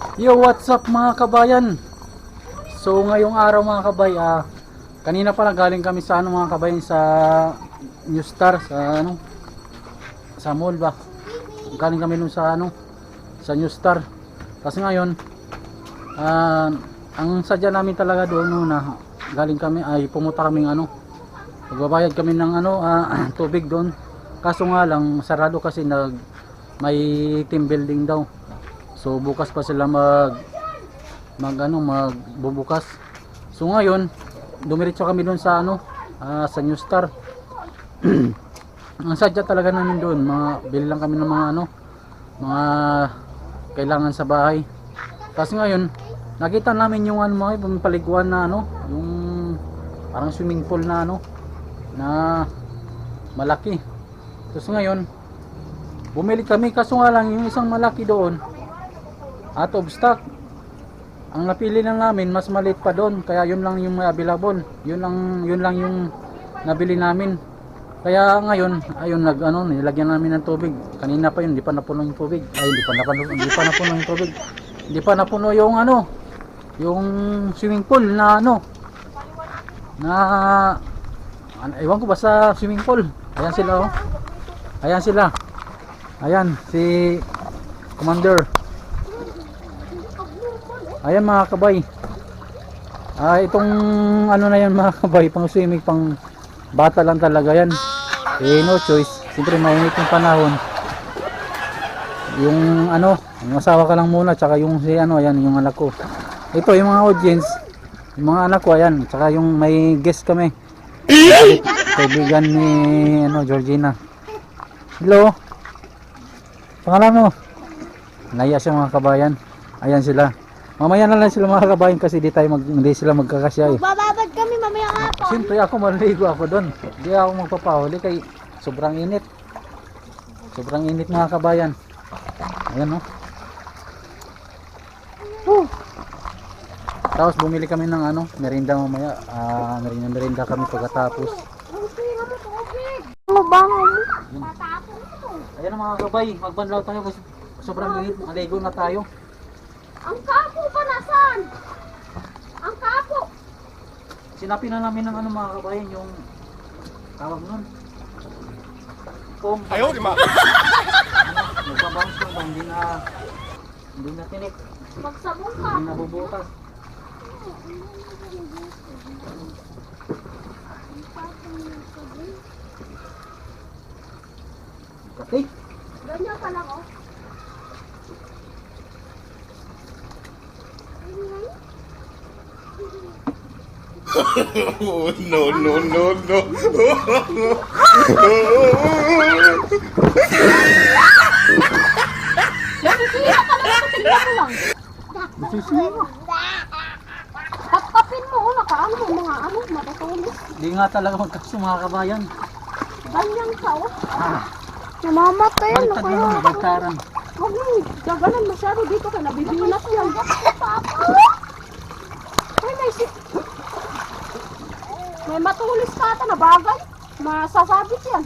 Yo, what's up mga kabayan? So ngayong araw mga kabay, ah, kanina pa galing kami sa ano mga kabayan sa New Star sa ano sa mall ba. Galing kami nun sa ano sa New Star. Kasi ngayon ah, ang sadya namin talaga doon no, na galing kami ay pumunta kaming ano magbabayad kami ng ano ah, tubig doon. Kaso nga lang sarado kasi nag may team building daw. So bukas pa sila mag mag ano magbubukas. So ngayon, dumiretso kami doon sa ano ah, sa New Star. Ang sadya talaga namin doon, mga bili lang kami ng mga ano mga kailangan sa bahay. Kasi ngayon, nakita namin yung ano mga paliguan na ano, yung parang swimming pool na ano na malaki. Tapos ngayon, bumili kami kaso nga lang yung isang malaki doon out of stock. Ang napili lang namin mas maliit pa doon kaya yun lang yung may available. Yun lang yun lang yung nabili namin. Kaya ngayon ayun nag ano nilagyan namin ng tubig. Kanina pa yun hindi pa napuno yung tubig. Ay hindi pa napuno hindi pa napuno yung tubig. Hindi pa napuno yung ano yung swimming pool na ano na an, ewan ko basta swimming pool? Ayan sila oh. Ayan sila. Ayan si commander Ayan mga kabay. Ah, itong ano na yan mga kabay, pang swimming, pang bata lang talaga yan. Eh, no choice. Siyempre, mainit yung panahon. Yung ano, yung asawa ka lang muna, tsaka yung si ano, ayan, yung anak ko. Ito, yung mga audience, yung mga anak ko, ayan, tsaka yung may guest kami. Kaibigan ni, ano, Georgina. Hello? Pangalan mo? Naya siya mga kabayan. Ayan sila. Mamaya na lang sila mga kabayan kasi di tayo mag, hindi sila magkakasya eh. Bababad kami mamaya hapon. Siyempre ako maliligo ako doon. Hindi ako magpapahuli kay sobrang init. Sobrang init mga kabayan. Ayan oh. Whew. Tapos bumili kami ng ano, merinda mamaya. Ah, merinda merinda kami pagkatapos. Ano ba mo? Ayan mga kabay, magbanlaw tayo kasi sobrang init. Maligo na tayo. Ang kapo pa nasan? Ang kapo. Sinapi na namin ng ano mga kabayan yung tawag nun. Foam. Ayaw, di ma. Nagbabounce lang ba? Hindi na hindi na tinik. Magsabong ka. Hindi na bubutas. Katik. Ganyan pa lang oh. No, no, no, no. Ka. Tingnan mo mo. Oh, nakaano may mga ano. Matutulis. Hindi nga talaga magkaso mga kabayan. Ganyan ka oh. Ah, Namamatay. baliktad na naman, bagkaran. Huwag mo. Gaganan masyado dito ka. Nabibinas yan. Ay, may si... May matulis ka ata na bagay. Masasabit yan.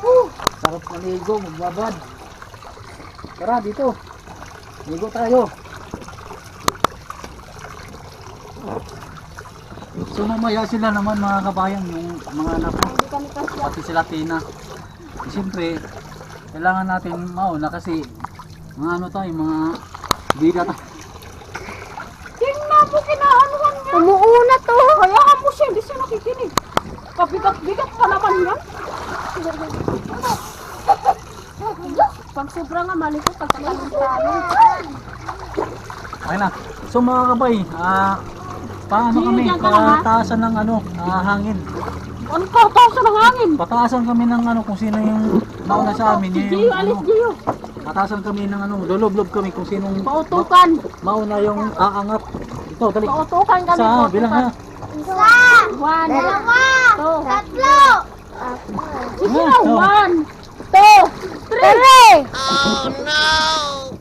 Uh, Sarap maligo, magbabad. Tara dito. Ligo tayo. So mamaya sila naman mga kabayan, yung mga anak ko. pati sila Tina. Siyempre, kailangan natin mauna kasi mga ano tayo, mga bida tayo. Hindi siya nakikinig. Kabigat-bigat pa naman yan. Pag sobra nga malikot, pagkakalang tanong. Okay na. So mga kabay, ah, paano kami? Pataasan ng ano, ah, hangin. Ano ka, tawsa ng hangin? Pataasan kami ng ano, kung sino yung nauna sa amin. Si Yung, Gio, alis ano, Gio. pataasan kami ng ano, lolob-lob kami kung sinong Pautukan. mauna yung aangat. Ito, dali. Pautukan kami. Sa, bilang ha. Isa. One, two, two, one, two, three. Oh no!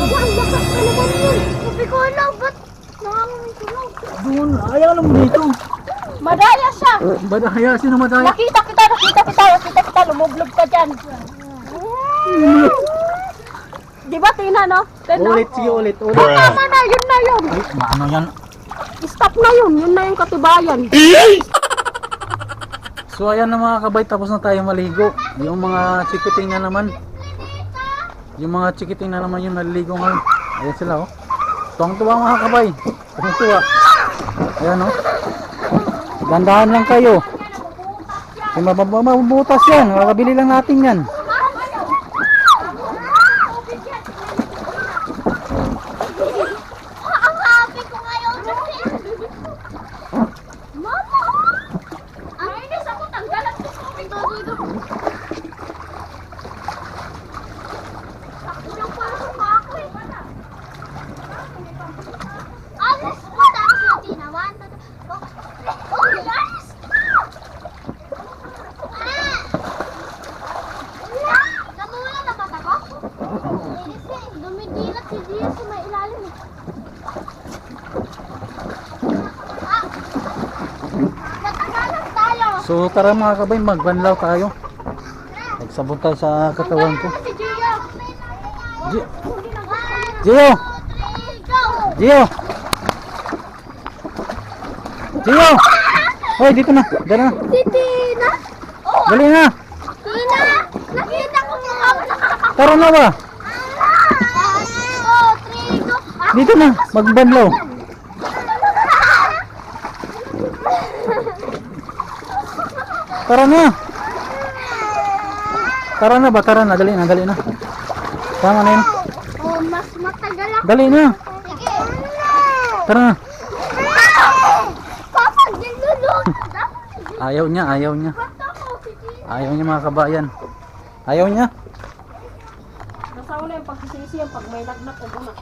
Ayun na naman doon. Sabi ko lang, ba't nangangamin sunog? Doon, ayaw lang mo dito. Madaya siya! Badaya, sino madaya? Nakita kita, nakita kita, nakita kita, lumublog ka dyan. Di ba, Tina, no? Tina? Ulit, sige ulit, ulit. Oh, tama na, yun na yun. Ay, maano yan? Stop na yun, yun na yung katibayan. So ayan na mga kabay, tapos na tayo maligo. Yung mga chikiting na naman. Yung mga chikiting na naman yung naliligo ngayon. Ayan sila oh. Tuwang-tuwa mga kabay. Tuwang-tuwa. Ayan oh. Dandahan lang kayo. Kung mabab- mabubutas yan, makakabili lang natin yan. Ang happy ko ngayon kasi. Mama! Ang inis ako, tanggalan ko sa aking dududo. Sakto lang pala sa ako eh. Alis mo tapos na tinawan. Oh, guys! Ah! Namula na mata ko? Kasi dumidilat si Dia sa may ilalim eh. Ah! Natagalan tayo! So tara mga kabay, magbanlaw tayo. Magsabon tayo sa katawan ko. Gio! Na Gio! Gio! Gio! Hoy, dito na. Dala na. Si Tina! Oh, Dali na. Nakita ko nakakapag... Tara na ba? Ah, Dito na. Magbanlaw. Tara na. Tara na ba? Tara na. Dali na. Dali na. Tama na yun. Oh, mas matagal ako. Dali na. Sige. Tara na. Papa. Ayaw niya. Ayaw niya. Ayaw niya mga kabayan. Ayaw niya. Nasa una yung pagsisisi yung pag may lagnat o guna.